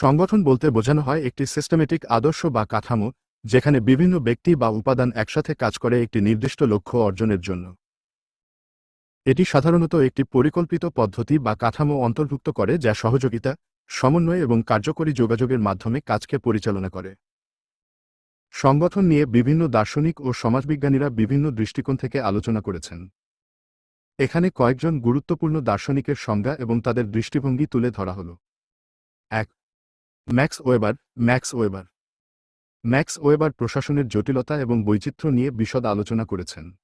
সংগঠন বলতে বোঝানো হয় একটি সিস্টেমেটিক আদর্শ বা কাঠামো, যেখানে বিভিন্ন ব্যক্তি বা উপাদান একসাথে কাজ করে একটি নির্দিষ্ট লক্ষ্য অর্জনের জন্য। এটি সাধারণত একটি পরিকল্পিত পদ্ধতি বা কাঠামো অন্তর্ভুক্ত করে যা সহযোগিতা, সমন্বয় এবং কার্যকরী যোগাযোগের মাধ্যমে কাজকে পরিচালনা করে। সংগঠন নিয়ে বিভিন্ন দার্শনিক ও সমাজবিজ্ঞানীরা বিভিন্ন দৃষ্টিকোণ থেকে আলোচনা করেছেন। এখানে কয়েকজন গুরুত্বপূর্ণ দার্শনিকের সংজ্ঞা এবং তাদের দৃষ্টিভঙ্গি তুলে ধরা হল। এক Max Weber Max Weber. Max Weber প্রশাসনের জটিলতা এবং বৈচিত্র্য নিয়ে বিশদ আলোচনা করেছেন।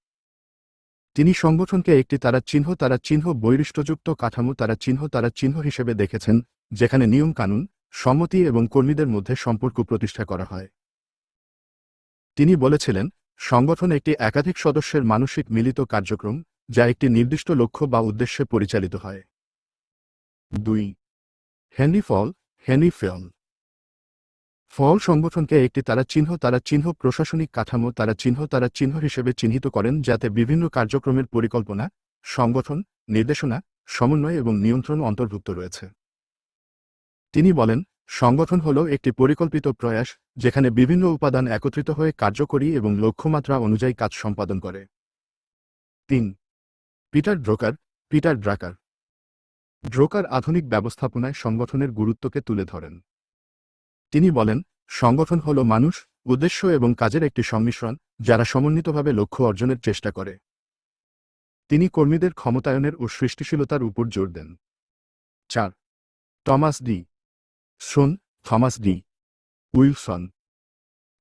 তিনি সংগঠনকে একটি তারা চিহ্ন তারা চিহ্ন বৈশিষ্ট্যযুক্ত কাঠামো, তারা চিহ্ন তারা চিহ্ন হিসেবে দেখেছেন, যেখানে নিয়ম কানুন, সম্মতি এবং কর্মীদের মধ্যে সম্পর্ক প্রতিষ্ঠা করা হয়। তিনি বলেছিলেন, সংগঠন একটি একাধিক সদস্যের মানসিক মিলিত কার্যক্রম, যা একটি নির্দিষ্ট লক্ষ্য বা উদ্দেশ্যে পরিচালিত হয়। দুই। Henri Fayol, Henri Fayol Fayol সংগঠনকে একটি তারা চিহ্ন তারা চিহ্ন প্রশাসনিক কাঠামো, তারা চিহ্ন তারা চিহ্ন হিসেবে চিহ্নিত করেন যাতে বিভিন্ন কার্যক্রমের পরিকল্পনা, সংগঠন, নির্দেশনা, সমন্বয় এবং নিয়ন্ত্রণ অন্তর্ভুক্ত রয়েছে। তিনি বলেন, সংগঠন হল একটি পরিকল্পিত প্রয়াস যেখানে বিভিন্ন উপাদান একত্রিত হয়ে কার্যকরী এবং লক্ষ্যমাত্রা অনুযায়ী কাজ সম্পাদন করে। তিন, পিটার ড্রোকার, পিটার ড্রাকার। ড্রোকার আধুনিক ব্যবস্থাপনায় সংগঠনের গুরুত্বকে তুলে ধরেন। তিনি বলেন সংগঠন হল মানুষ, উদ্দেশ্য এবং কাজের একটি সংমিশ্রণ যারা সমন্বিতভাবে লক্ষ্য অর্জনের চেষ্টা করে। তিনি কর্মীদের ক্ষমতায়নের ও সৃষ্টিশীলতার উপর জোর দেন। চার টমাস ডি। সোন থমাস ডি। উইলসন।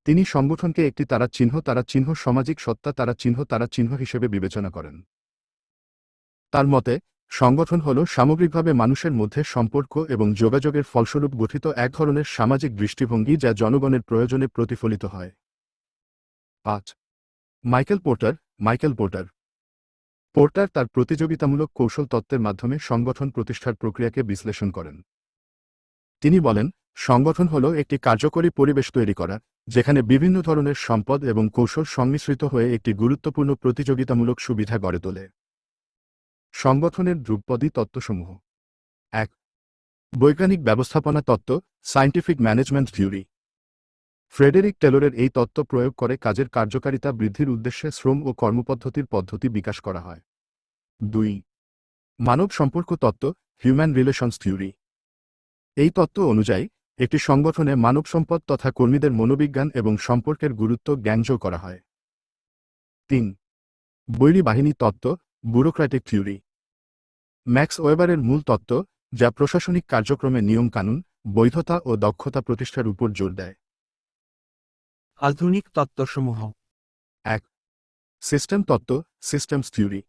তিনি সংগঠনকে একটি তারা চিহ্ন তারা চিহ্ন, সামাজিক সত্তা, তারা চিহ্ন তারা চিহ্ন হিসেবে বিবেচনা করেন। তার মতে সংগঠন হল সামগ্রিকভাবে মানুষের মধ্যে সম্পর্ক এবং যোগাযোগের ফলস্বরূপ গঠিত এক ধরনের সামাজিক দৃষ্টিভঙ্গি যা জনগণের প্রয়োজনে প্রতিফলিত হয়। পাঁচ, Michael Porter Michael Porter. Porter তার প্রতিযোগিতামূলক কৌশল তত্ত্বের মাধ্যমে সংগঠন প্রতিষ্ঠার প্রক্রিয়াকে বিশ্লেষণ করেন। তিনি বলেন, সংগঠন হল একটি কার্যকরী পরিবেশ তৈরি করা, যেখানে বিভিন্ন ধরনের সম্পদ এবং কৌশল সংমিশ্রিত হয়ে একটি গুরুত্বপূর্ণ প্রতিযোগিতামূলক সুবিধা গড়ে তোলে। সংগঠনের ধ্রুপদী তত্ত্বসমূহ। এক, বৈজ্ঞানিক ব্যবস্থাপনা তত্ত্ব সায়েন্টিফিক ম্যানেজমেন্ট থিওরি ফ্রেডেরিক টেলরের এই তত্ত্ব প্রয়োগ করে কাজের কার্যকারিতা বৃদ্ধির উদ্দেশ্যে শ্রম ও কর্মপদ্ধতির পদ্ধতি বিকাশ করা হয়। দুই, মানব সম্পর্ক তত্ত্ব হিউম্যান রিলেশনস থিওরি এই তত্ত্ব অনুযায়ী, একটি সংগঠনে মানব সম্পদ তথা কর্মীদের মনোবিজ্ঞান এবং সম্পর্কের গুরুত্ব জ্ঞানযোগ করা হয়। তিন, বৈরী বাহিনী তত্ত্ব ব্যুরোক্র্যাটিক থিওরি। ম্যাক্স ওয়েবারের মূল তত্ত্ব যা প্রশাসনিক কার্যক্রমে নিয়মকানুন বৈধতা ও দক্ষতা প্রতিষ্ঠার উপর জোর দেয়। আধুনিক তত্ত্বসমূহ। এক সিস্টেম তত্ত্ব সিস্টেমস থিওরি।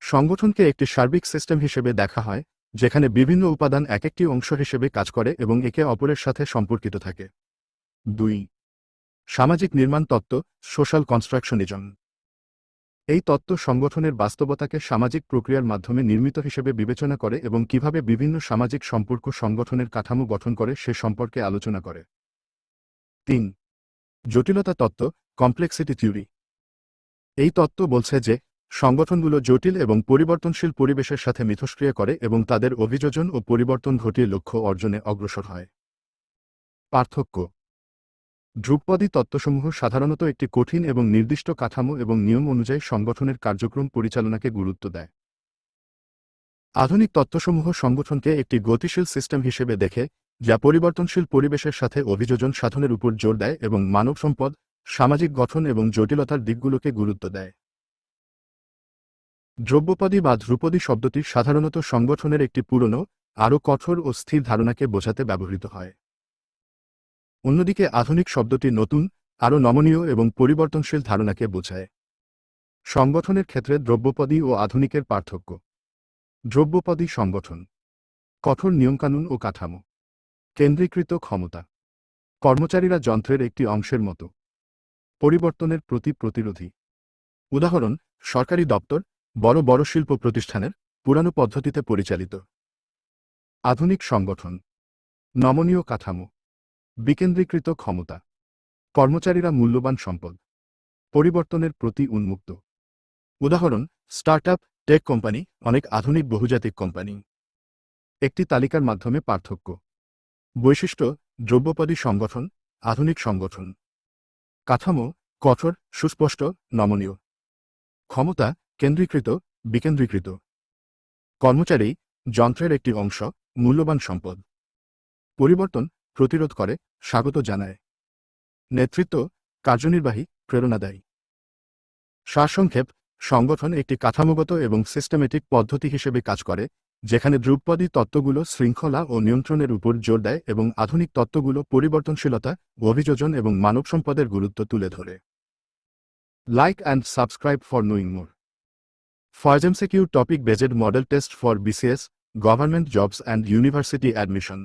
সংগঠনকে একটি সার্বিক সিস্টেম হিসেবে দেখা হয় যেখানে বিভিন্ন উপাদান এক একটি অংশ হিসেবে কাজ করে এবং একে অপরের সাথে সম্পর্কিত থাকে। দুই সামাজিক নির্মাণ তত্ত্ব সোশ্যাল কনস্ট্রাকশনিজম। এই তত্ত্ব সংগঠনের বাস্তবতাকে সামাজিক প্রক্রিয়ার মাধ্যমে নির্মিত হিসেবে বিবেচনা করে এবং কীভাবে বিভিন্ন সামাজিক সম্পর্ক সংগঠনের কাঠামো গঠন করে সে সম্পর্কে আলোচনা করে। তিন, জটিলতা তত্ত্ব কমপ্লেক্সিটি থিওরি এই তত্ত্ব বলছে যে, সংগঠনগুলো জটিল এবং পরিবর্তনশীল পরিবেশের সাথে মিথস্ক্রিয়া করে এবং তাদের অভিযোজন ও পরিবর্তন ঘটিয়ে লক্ষ্য অর্জনে অগ্রসর হয়। পার্থক্য ধ্রুপদী তত্ত্বসমূহ সাধারণত একটি কঠিন এবং নির্দিষ্ট কাঠামো এবং নিয়ম অনুযায়ী সংগঠনের কার্যক্রম পরিচালনাকে গুরুত্ব দেয়। আধুনিক তত্ত্বসমূহ সংগঠনকে একটি গতিশীল সিস্টেম হিসেবে দেখে, যা পরিবর্তনশীল পরিবেশের সাথে অভিযোজন সাধনের উপর জোর দেয় এবং মানব সম্পদ, সামাজিক গঠন এবং জটিলতার দিকগুলোকে গুরুত্ব দেয়। দ্রব্যপদী বা ধ্রুপদী শব্দটি সাধারণত সংগঠনের একটি পুরনো, আরও কঠোর ও স্থির ধারণাকে বোঝাতে ব্যবহৃত হয়। অন্যদিকে আধুনিক শব্দটি নতুন, আরও নমনীয় এবং পরিবর্তনশীল ধারণাকে বোঝায়। সংগঠনের ক্ষেত্রে দ্রব্যপদী ও আধুনিকের পার্থক্য। দ্রব্যপদী সংগঠন। কঠোর নিয়মকানুন ও কাঠামো। কেন্দ্রীকৃত ক্ষমতা। কর্মচারীরা যন্ত্রের একটি অংশের মতো। পরিবর্তনের প্রতি প্রতিরোধী। উদাহরণ, সরকারি দপ্তর, বড় বড় শিল্প প্রতিষ্ঠানের, পুরানো পদ্ধতিতে পরিচালিত। আধুনিক সংগঠন। নমনীয় কাঠামো। বিকেন্দ্রীকৃত ক্ষমতা। কর্মচারীরা মূল্যবান সম্পদ। পরিবর্তনের প্রতি উন্মুক্ত। উদাহরণ, স্টার্টআপ, টেক কোম্পানি, অনেক আধুনিক বহুজাতিক কোম্পানি। একটি তালিকার মাধ্যমে পার্থক্য। বৈশিষ্ট্য, দ্রব্যপদী সংগঠন, আধুনিক সংগঠন। কাঠামো, কঠোর, সুস্পষ্ট, নমনীয়। ক্ষমতা, কেন্দ্রীকৃত, বিকেন্দ্রীকৃত। কর্মচারী, যন্ত্রের একটি অংশ, মূল্যবান সম্পদ। পরিবর্তন প্রতিরোধ করে, স্বাগত জানায়। নেতৃত্ব কার্যনির্বাহী প্রেরণা দেয়। সারসংক্ষেপ, সংগঠন একটি কাঠামোগত এবং সিস্টেমেটিক পদ্ধতি হিসেবে কাজ করে, যেখানে দ্রুপদী তত্ত্বগুলো শৃঙ্খলা ও নিয়ন্ত্রণের উপর জোর দেয় এবং আধুনিক তত্ত্বগুলো পরিবর্তনশীলতা, অভিযোজন এবং মানব সম্পদের গুরুত্ব তুলে ধরে। Like and subscribe for knowing more ফরজেমসিকিউ topic based model test for BCS government jobs and university admission